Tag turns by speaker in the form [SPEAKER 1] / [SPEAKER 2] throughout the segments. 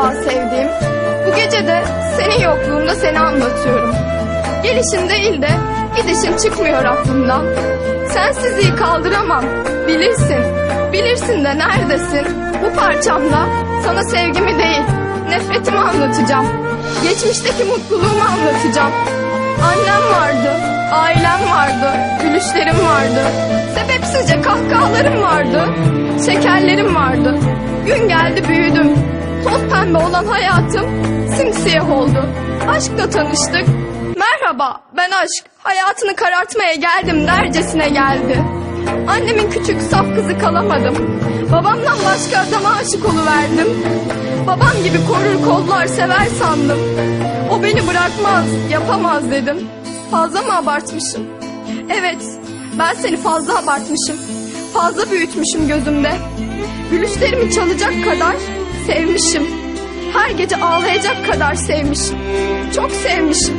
[SPEAKER 1] Merhaba sevdiğim. Bu gece de senin yokluğunda seni anlatıyorum. Gelişin değil de gidişin çıkmıyor aklımdan. Sensizliği kaldıramam. Bilirsin. Bilirsin de neredesin? Bu parçamda sana sevgimi değil, nefretimi anlatacağım. Geçmişteki mutluluğumu anlatacağım. Annem vardı, ailem vardı, gülüşlerim vardı. Sebepsizce kahkahalarım vardı, şekerlerim vardı. Gün geldi büyüdüm. Pembe olan hayatım simsiyah oldu. Aşkla tanıştık. Merhaba ben aşk. Hayatını karartmaya geldim dercesine geldi. Annemin küçük saf kızı kalamadım. Babamdan başka adama aşık oluverdim. Babam gibi korur kollar sever sandım. O beni bırakmaz, yapamaz dedim. Fazla mı abartmışım? Evet, ben seni fazla abartmışım. Fazla büyütmüşüm gözümde. Gülüşlerimi çalacak kadar sevmişim. Her gece ağlayacak kadar sevmişim. Çok sevmişim.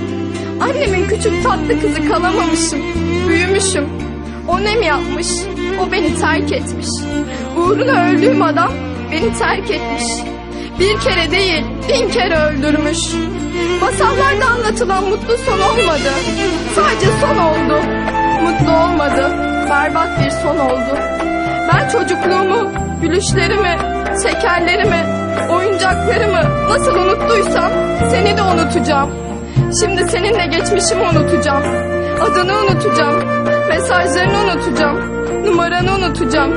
[SPEAKER 1] Annemin küçük tatlı kızı kalamamışım. Büyümüşüm. O ne mi yapmış? O beni terk etmiş. Uğruna öldüğüm adam beni terk etmiş. Bir kere değil, bin kere öldürmüş. Masallarda anlatılan mutlu son olmadı. Sadece son oldu. Mutlu olmadı. Berbat bir son oldu. Ben çocukluğumu, gülüşlerimi, şekerlerimi, oyuncaklarımı nasıl unuttuysam seni de unutacağım. Şimdi seninle geçmişimi unutacağım. Adını unutacağım. Mesajlarını unutacağım. Numaranı unutacağım.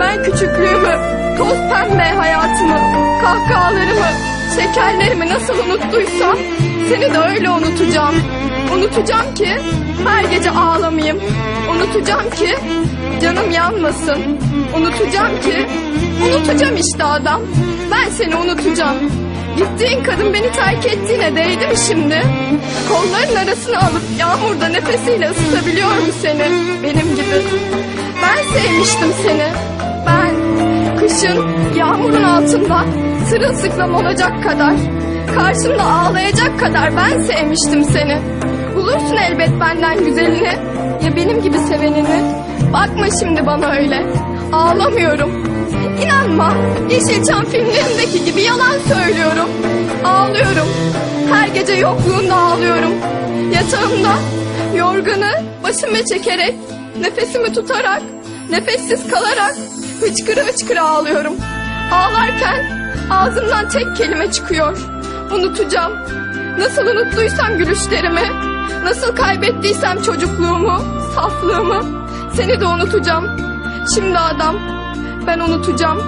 [SPEAKER 1] Ben küçüklüğümü, toz pembe hayatımı, kahkahalarımı, şekerlerimi nasıl unuttuysam seni de öyle unutacağım. Unutacağım ki her gece ağlamayayım. Unutacağım ki canım yanmasın. Unutacağım ki unutacağım işte adam. Ben seni unutacağım. Gittiğin kadın beni terk ettiğine değdi mi şimdi? Kolların arasına alıp yağmurda nefesiyle ısıtabiliyor mu seni? Benim gibi. Ben sevmiştim seni. Ben kışın yağmurun altında sırılsıklam olacak kadar, karşımda ağlayacak kadar ben sevmiştim seni. Bulursun elbet benden güzelini, ya benim gibi sevenini. Bakma şimdi bana öyle, ağlamıyorum. İnanma, Yeşilçam filmlerindeki gibi yalan söylüyorum. Ağlıyorum, her gece yokluğunda ağlıyorum. Yatağımda yorganı başıma çekerek, nefesimi tutarak, nefessiz kalarak hıçkıra hıçkıra ağlıyorum. Ağlarken ağzımdan tek kelime çıkıyor. Unutacağım. Nasıl unuttuysam gülüşlerimi, nasıl kaybettiysem çocukluğumu, saflığımı, seni de unutacağım. Şimdi adam, ben unutacağım.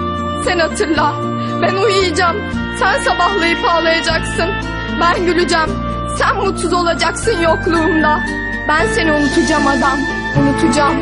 [SPEAKER 1] Sen hatırla. Ben uyuyacağım. Sen sabahlayıp ağlayacaksın. Ben güleceğim. Sen mutsuz olacaksın yokluğumda. Ben seni unutacağım adam. Unutacağım.